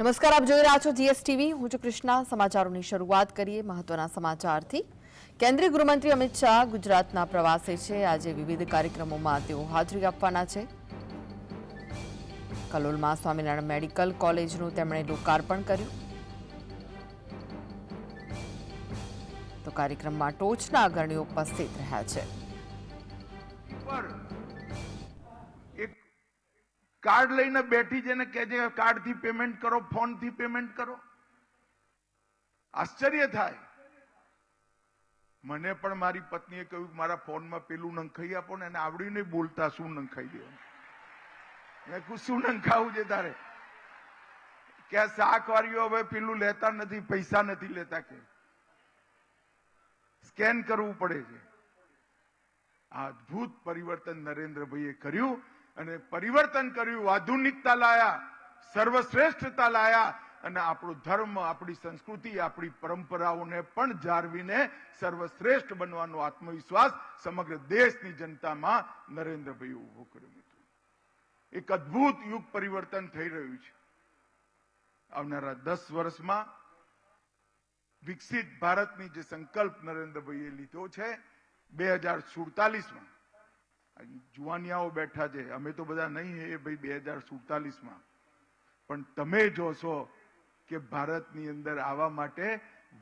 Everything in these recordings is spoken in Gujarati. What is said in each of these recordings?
નમસ્કાર, આપ જોઈ રહ્યા છો જીએસટીવી. હું છું કૃષ્ણા. સમાચારોની શરૂઆત કરીએ મહત્વના સમાચારથી. કેન્દ્રીય ગૃહમંત્રી અમિત શાહ ગુજરાતના પ્રવાસે છે. આજે વિવિધ કાર્યક્રમોમાં તેઓ હાજરી આપવાના છે. કલોલમાં સ્વામિનારાયણ મેડિકલ કોલેજનું તેમણે લોકાર્પણ કર્યું. તો કાર્યક્રમમાં ટોચના અગ્રણીઓ ઉપસ્થિત રહ્યા છે. કાર્ડ લઈને બેઠી જેને કહે છે કાર્ડથી પેમેન્ટ કરો ફોનથી પેમેન્ટ કરો. આશ્ચર્ય થાય. મને પણ મારી પત્નીએ કહ્યું મારા ફોનમાં પેલું નંખાઈ આપો ને, એને આવડી નહીં બોલતા, શું નંખાઈ દે મેં કહું શું નંખાવું છે તારે? કે આ શાક વાળીઓ હવે પેલું લેતા નથી, પૈસા નથી લેતા કે. સ્કેન કરવું પડે છે. આ અદ્ભુત પરિવર્તન નરેન્દ્રભાઈએ કર્યું. અને પરિવર્તન કર્યું, આધુનિકતા લાયા, સર્વશ્રેષ્ઠતા લાયા અને આપણો ધર્મ, આપણી સંસ્કૃતિ, આપણી પરંપરાઓને પણ જાળવીને સર્વશ્રેષ્ઠ બનવાનો આત્મવિશ્વાસ સમગ્ર દેશની જનતામાં નરેન્દ્રભાઈ ઊભો કર્યો એક અદ્ભુત યુગ પરિવર્તન થઈ રહ્યું છે. આવનારા દસ વર્ષમાં વિકસિત ભારતની જે સંકલ્પ નરેન્દ્રભાઈએ લીધો છે, બે હજાર સુડતાલીસમાં જુવાનિયાઓ બેઠા છે. અમે તો બધા નહીં એ ભાઈ બે હજાર પણ તમે જોશો કે ભારતની અંદર આવવા માટે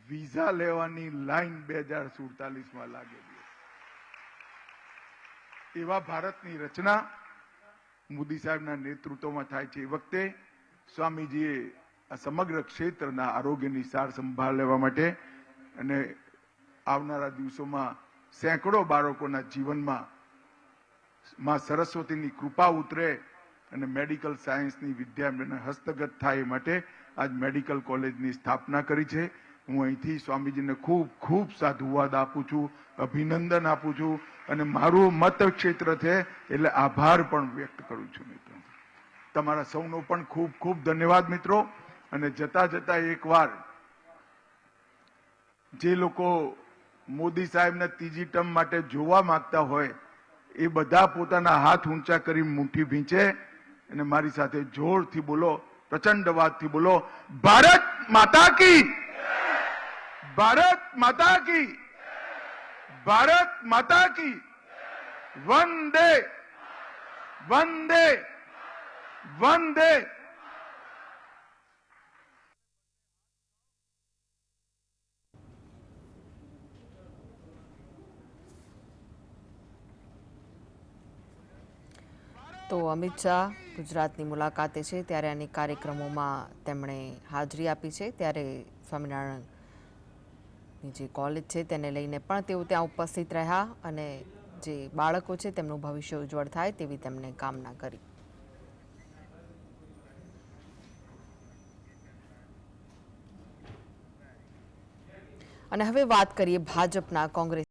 વિઝા લેવાની લાઈન બે હજાર સુડતાલીસમાં લાગેલી એવા ભારતની રચના મોદી સાહેબના નેતૃત્વમાં થાય છે. એ વખતે સ્વામીજીએ આ સમગ્ર ક્ષેત્રના આરોગ્યની સાર સંભાળ લેવા માટે અને આવનારા દિવસોમાં સેંકડો બાળકોના જીવનમાં માં સરસ્વતીની કૃપા ઉતરે અને મેડિકલ સાયન્સની વિદ્યા હસ્તગત થાય માટે આજ મેડિકલ કોલેજની સ્થાપના કરી છે. હું અહીંથી સ્વામીજીને ખૂબ ખૂબ સાધુવાદ આપું છું, અભિનંદન આપું છું અને મારું મત છે એટલે આભાર પણ વ્યક્ત કરું છું મિત્રો. તમારા સૌનો પણ ખૂબ ખૂબ ધન્યવાદ મિત્રો. અને જતા જતા એકવાર જે લોકો મોદી સાહેબને ત્રીજી ટર્મ માટે જોવા માંગતા હોય એ બધા પોતાના હાથ ઊંચા કરી મુઠ્ઠી ભીંચે અને મારી સાથે જોરથી બોલો, પ્રચંડ વાતથી બોલો, ભારત માતા કી! ભારત માતા કી! ભારત માતા કી! વંદે! વંદે! વંદે! તો અમિત શાહ ગુજરાતની મુલાકાતે છે ત્યારે અનેક કાર્યક્રમોમાં તેમણે હાજરી આપી છે ત્યારે સ્વામિનારાયણની જે કોલેજ છે તેને લઈને પણ તેઓ ત્યાં ઉપસ્થિત રહ્યા અને જે બાળકો છે તેમનું ભવિષ્ય ઉજ્જવળ થાય તેવી તેમણે કામના કરી. અને હવે વાત કરીએ ભાજપના કોંગ્રેસ